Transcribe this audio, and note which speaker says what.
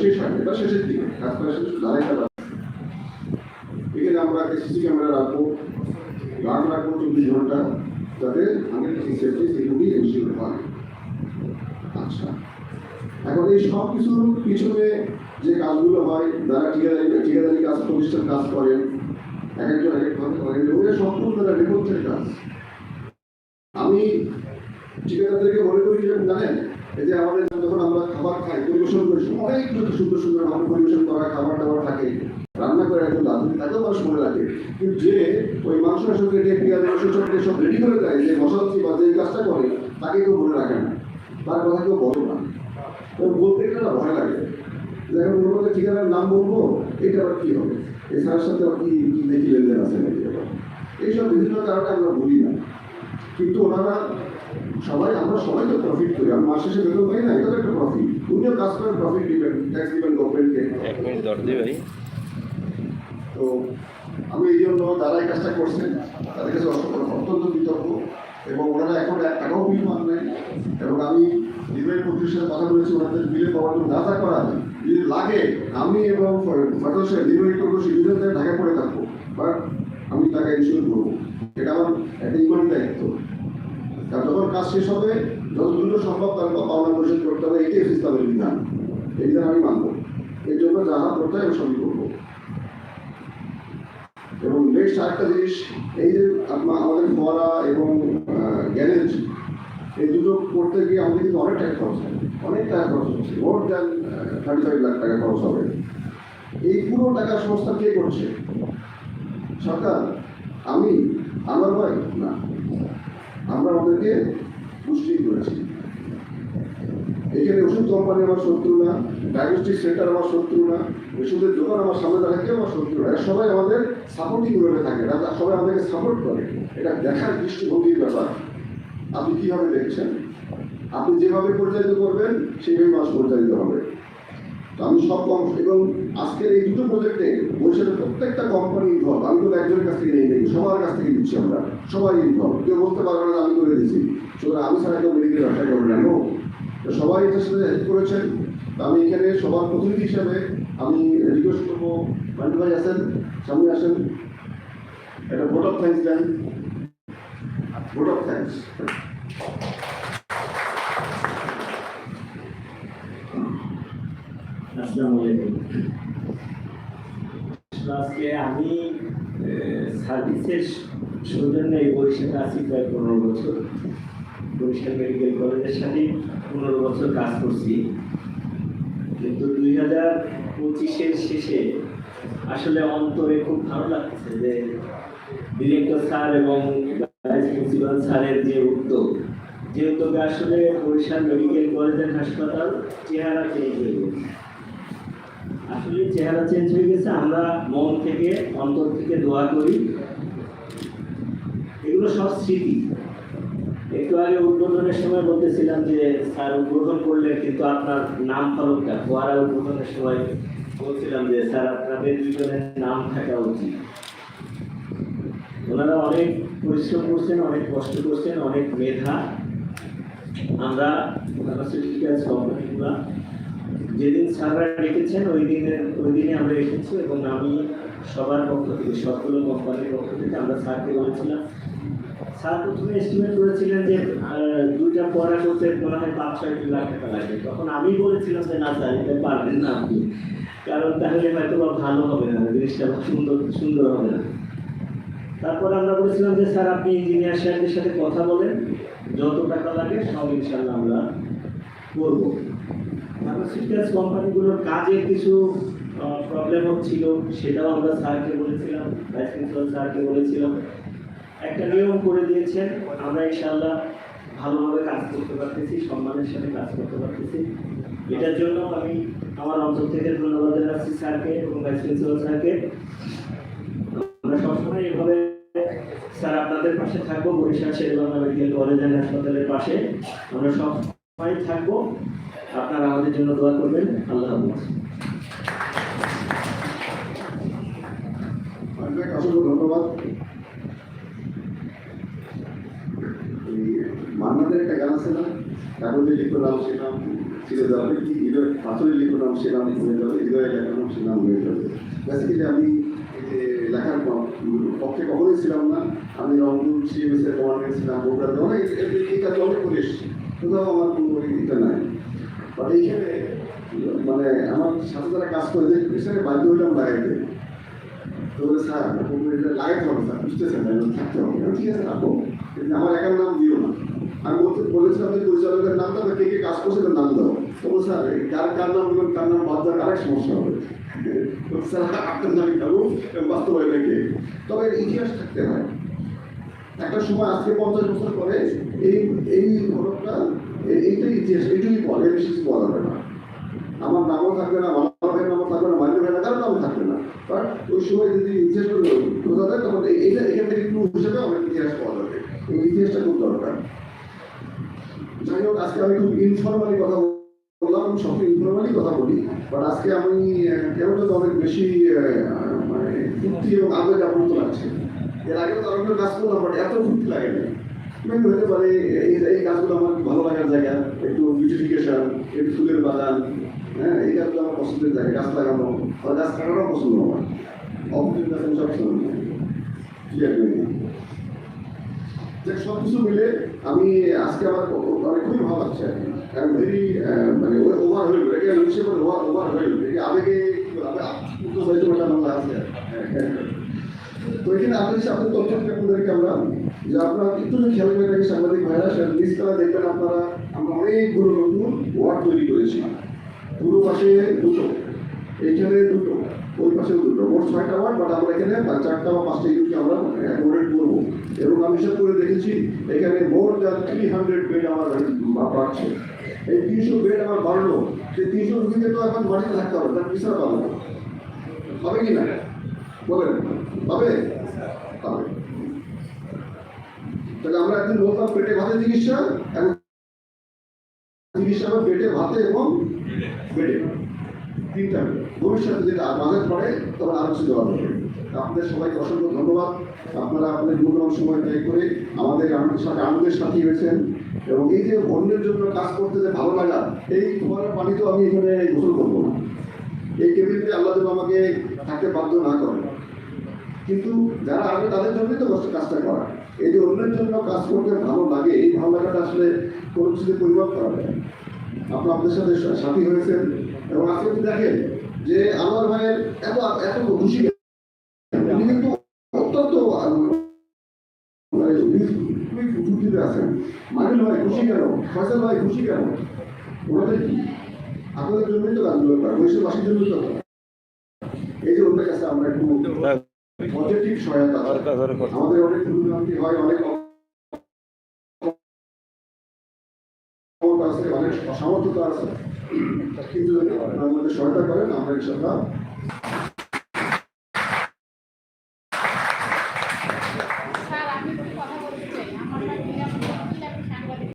Speaker 1: শেষ হয় এটা শেষের দিকে কাজ করা শেষ বাকি। এখানে আমরা সিসি ক্যামেরা রাখব গার্ড রাখব চব্বিশ ঘণ্টা, যাতে হান্ড্রেড সেফটি সিকিউরিটি এনশিওর হয় আচ্ছা এখন এই সব কিছুর পিছনে যে কাজগুলো হয়, যারা ঠিকাদারি ঠিকাদারি কাজ, প্রতিষ্ঠান কাজ করেন, এক একজন এক এক করেন ওগুলো সম্পূর্ণ তারা নেপথ্যের কাজ আমি ঠিকাদারদেরকে মনে করি যে, জানেন এই যে আমাদের যখন আমরা খাবার খাই, পরিবেশন করি অনেক সুন্দর সুন্দর আমাদের পরিবেশন করা, খাবার দাবার থাকে। রান্না করে একজন রাঁধুনি তাকেও আমার সময় লাগে। কিন্তু যে ওই মাংসের সঙ্গে যে পেঁয়াজ, রসুন সঙ্গে সব রেডি করে দেয়, যে মশালছি বা যে কাজটা করে, তাকে কেউ মনে রাখে না। তার কথা কেউ বলো না। বলতে গেলে ভয় লাগে। যে এখন ওর মধ্যে ঠিকানার নাম বলব, এটা আবার কি হবে? এই স্যারের সাথে আবার কি কি দেখি লেনদেন আছে নাকি এইসব বিভিন্ন কারণে আমরা বলি না। কিন্তু ওনারা সবাই আমরা সবাই তো প্রফিট করি। আমরা মাস শেষে বেতন পাই না এটা তো একটা প্রফিট উনিও কাজ করেন প্রফিট দিবেন ট্যাক্স দিবেন গভর্নমেন্টকে
Speaker 2: এক মিনিট দর দিবে ভাই।
Speaker 1: তো আমি এই জন্য যারা এই কাজটা করছেন তাদের কাছে অত্যন্ত কৃতজ্ঞ। এবং ওনারা এখন টাকাও বিল মান এবং আমি নির্বাহী কর্তৃর সাথে কথা বলেছি ওনাদের বিলে পাওয়ার জন্য যা করা যদি লাগে আমি এবং ফটল সাহেব ঢাকা পড়ে থাকব। বাট আমি টাকা ইনশিওর করব। এটা আমার একটা দায়িত্ব। কারণ যখন কাজ শেষ হবে, যত সম্ভব তার পাওনা পরিশোধ করতে হবে, এটাই ইসলামের বিধান। এই বিধান আমি মানবো। এর জন্য যাহা করতে আমি সবই করব। এবং নেক্সট আরেকটা জিনিস, এই যে আমাদের ফোয়ারা এবং গ্যারেজ এই দুটো করতে গিয়ে আমাদের কিন্তু অনেক টাকা খরচ হয়। অনেক টাকা খরচ হচ্ছে। More than thirty five lakh টাকা খরচ হবে। এই পুরো টাকা সংস্থা কে করছে? সরকার? আমি? আমার ভাই? না। আমরা পুষ্টি করেছি। এখানে ওষুধ কোম্পানি আমার শত্রু না ডায়াগনস্টিক সেন্টার আমার শত্রু না, ওষুধের দোকান আমার সামনে দেখা কেউ আমার শত্রু না। সবাই আমাদের সাপোর্টিং রোলে থাকে সবাই আমাদেরকে সাপোর্ট করে। এটা দেখার দৃষ্টিভঙ্গির ব্যাপার। আপনি কীভাবে দেখছেন? আপনি যেভাবে পরিচালিত করবেন সেইভাবে মাস পরিচালিত হবে। আমি সব এবং আজকের এই দুটো প্রজেক্টে বরিশালের প্রত্যেকটা কোম্পানি ইনভলভ আমি তো একজনের কাছ থেকে নিয়ে নেই। সবার কাছ থেকে দিচ্ছি আমরা। সবাই ইনভলভ কেউ বলতে পারবে না আমি করে দিচ্ছি সুতরাং আমি ছাড়া কেউ মেডিকেল ব্যবসা করবে না। সবাই এটার সাথে হেল্প করেছেন। আমি এখানে সবার প্রতিনিধি হিসাবে আমি রিকোয়েস্ট করব। বান্টু ভাই আসেন, সামনে আসেন। একটা ভোট অফ থ্যাঙ্কস দেন। ভোট অফ থ্যাঙ্কস
Speaker 3: আসসালামু আজকে আমি সার্ভিসের সৌজন্যে এই বরিশালে আছি প্রায় পনেরো বছর। বরিশাল মেডিকেল কলেজের সাথে পনেরো বছর কাজ করছি। কিন্তু দুই হাজার পঁচিশের শেষে আসলে অন্তরে খুব ভালো লাগছে যে ডিরেক্টর স্যার এবং ভাইস প্রিন্সিপাল স্যারের যে উদ্যোগ, যে উদ্যোগে আসলে বরিশাল মেডিকেল কলেজের হাসপাতাল চেহারা চেঞ্জ হয়ে গেছে আসলে চেহারা চেঞ্জ হয়ে গেছে, আমরা মন থেকে, অন্তর থেকে দোয়া করি। এগুলো সব স্মৃতি। একটু আগে উদ্বোধনের সময় বলতেছিলাম যে, স্যার উদ্বোধন করলে কিন্তু আপনার নাম ফলকটা ফোয়ারা উদ্বোধনের সময় বলছিলাম যে, স্যার, আপনাদের দুজনের নাম থাকা উচিত। ওনারা অনেক পরিশ্রম করছেন, অনেক কষ্ট করছেন, অনেক মেধা। আমরা ফার্মাসিউটিক্যালস কোম্পানিগুলা যেদিন স্যাররা ডেকেছেন ওই দিনের, ওই দিনে আমরা এসেছি এবং আমি সবার পক্ষ থেকে, সবগুলো কোম্পানির পক্ষ থেকে আমরা স্যারকে বলেছিলাম। স্যার প্রথমে এস্টিমেট করেছিলেন যে দুইটা পড়া করতে মনে হয় পাঁচ ছয় লাখ টাকা লাগবে তখন আমি বলেছিলাম যে, না স্যার, এটা পারবেন না আপনি। কারণ তাহলে হয়তো বা ভালো হবে না, জিনিসটা সুন্দর সুন্দর হবে না। তারপর আমরা বলেছিলাম যে, স্যার, আপনি ইঞ্জিনিয়ার সাহেবদের সাথে কথা বলেন। যত টাকা লাগে সব ইনশাল্লাহ আমরা করব ফার্মাসিউটিক্যালস কোম্পানিগুলোর কাজের কিছু প্রবলেম হচ্ছিল, সেটাও আমরা স্যারকে বলেছিলাম ভাইস প্রিন্সিপাল স্যারকে বলেছিলাম। একটা নিয়ম করে দিয়েছেন, আমরা ইনশাল্লাহ ভালোভাবে কাজ করতে পারতেছি, সম্মানের সাথে কাজ করতে পারতেছি। এটার জন্য আমি আমার অন্তর থেকে ধন্যবাদ জানাচ্ছি স্যারকে এবং ভাইস প্রিন্সিপাল স্যারকে। আমরা সবসময় এভাবে স্যার আপনাদের পাশে থাকব, Barishal Sher e Bangla medical college and হাসপাতালের পাশে। আমরা সব সময় থাকব। আপনারা আমাদের জন্য দোয়া করবেন। আল্লাহ
Speaker 1: অসংখ্য ধন্যবাদ। মান্নাদের একটা গান আছে না কাগজে লিখো নাম সে নাম ছিঁড়ে যাবে। কি হৃদয়, পাথরে লিখো নাম সে নাম হয়ে যাবে, হৃদয়ে লেখা নাম সে নাম হয়ে যাবে। বেসিক্যালি আমি লেখার পক্ষে কখনোই ছিলাম না। আমি রংপুর সিএমএস এর কমান্ডার ছিলাম বোর্ডার অনেক এই কাজ অনেক করে এসেছি। কোথাও আমার কোনো এটা নাই। বাট এইখানে মানে আমার সাথে যারা কাজ করে যে পিছনে বাধ্য হইলাম লাগাইতে তো স্যার লাগাইতে হবে স্যার বুঝতেছেন থাকতে হবে। ঠিক আছে রাখো কিন্তু আমার একার নাম দিও না। আমি বলতে বলেছিলাম যে পরিচালকের নাম দাও কে কে কাজ করছে তার নাম দাও। তো বলে, স্যার কার কার নাম দেবেন কার নাম বাদ দেওয়ার আরেক সমস্যা হবে। স্যার আপনার নামই খাব বাস্তবায়নে কে তবে ইতিহাস থাকতে হয় একটা সময় আজকে পঞ্চাশ বছর পরে এই এই ঘটনাটা এইটাই ইতিহাস, এইটুকুই বলে, বেশি কিছু বলা যাবে না। আমার নামও থাকবে না মামা ভাইয়ের নামও থাকবে না মাইন্ড ভাইয়ের কারও নামও থাকবে না। বাট ওই সময় যদি ইতিহাস বোঝা যায় তখন এইটা, এখান থেকে একটু হিসেবে অনেক ইতিহাস পাওয়া যাবে। এই ইতিহাসটা খুব দরকার। যাই হোক, আজকে আমি খুব ইনফরমালি কথা বললাম, আমি সব ইনফরমালি কথা বলি। বাট আজকে আমি যেন অনেক বেশি মানে ফুর্তি এবং আবেগ আপ্লুত লাগছে এর আগে তো অনেকগুলো কাজ করলাম বাট এত ফুর্তি লাগে না। মেনু হতে পারে এই কাজগুলো আমার ভালো লাগার জায়গা একটু বিউটিফিকেশন একটু ফুলের বাগান হ্যাঁ এই কাজগুলো আমার পছন্দের জায়গা গাছ লাগানো আর গাছ কাটানো পছন্দ আমার। অপরচুনিটি গাছ আমি সবসময় সব কিছু মিলে আমি আজকে আমার মানে খুবই ভালো লাগছে আর কি। ভেরি মানে ওভার হইল এটাকে হিসেবে ওভার ওভার হইল এটা আবেগে কি বলে, আবে আত্মীয় হয়তো একটা বাংলা আছে তো এখানে আপনাদের সাথে তথ্য থেকে আপনাদেরকে আমরা যে আপনারা একটু যদি খেয়াল করে রাখি সাংবাদিক ভাইরা সেটা নিচতলা দেখবেন আপনারা, আমরা অনেকগুলো নতুন ওয়ার্ড তৈরি করেছি। পুরো পাশে দুটো এইখানে দুটো, ওই পাশে দুটো, মোট ছয়টা ওয়ার্ড বাট আমরা এখানে চারটা বা পাঁচটা ইউনিট আমরা অ্যাকোমোডেট করব। এবং আমি হিসাব করে দেখেছি, এখানে more than three hundred bed আমার বাড়ছে। এই তিনশো বেড আমার বাড়লো। সেই তিনশো রুগীকে তো এখন মাটিতে থাকতে হবে, তার বিছানা পাবো হবে কি না? বলেন। হবে তাহলে আমরা একদিন বলতাম পেটে ভাতে চিকিৎসা এখন চিকিৎসা হবে পেটে ভাতে এবং বেডে তিনটা ভবিষ্যতে যেটা বাজেট পড়ে, তখন আরও কিছু আপনাদের সবাইকে অসংখ্য ধন্যবাদ। আপনারা আপনাদের মূল্যবান সময় ব্যয় করে আমাদের আমাদের সাথে আনন্দের সাথী হয়েছেন এবং এই যে অন্যের জন্য কাজ করতে যে ভালো লাগা, এই তোমার পানি তো আমি এখানে গোসল করব এই কেবিনতে আল্লাহ আমাকে থাকতে বাধ্য না করে। কিন্তু যারা আসবে তাদের জন্যই তো কাজটা করা। এই যে অন্যের জন্য কাজ করতে ভালো লাগে, এই ভালো লাগাটা আসলে কোনো পরিমাপ করা যায় না। আপনি আপনাদের সাথে সাথী হয়েছেন এবং আজকে যদি দেখেন যে আমার ভাইয়ের এত এত খুশি, উনি কিন্তু অত্যন্ত মানে আছেন। মানিল ভাই, খুশি কেন? ফয়সাল ভাই, খুশি কেন? ওনাদের কি? আপনাদের জন্যই তো কাজগুলো করা বৈশ্যবাসীর জন্যই তো। এই যে কাছে আমরা একটু পজিটিভ সহায়তা আমাদের অনেক দুর্নীতি হয় অনেক আছে অনেক সামর্থ্যতা আছে। কিন্তু আমাদের সহায়তা করেন আমরা ইনশাল্লাহ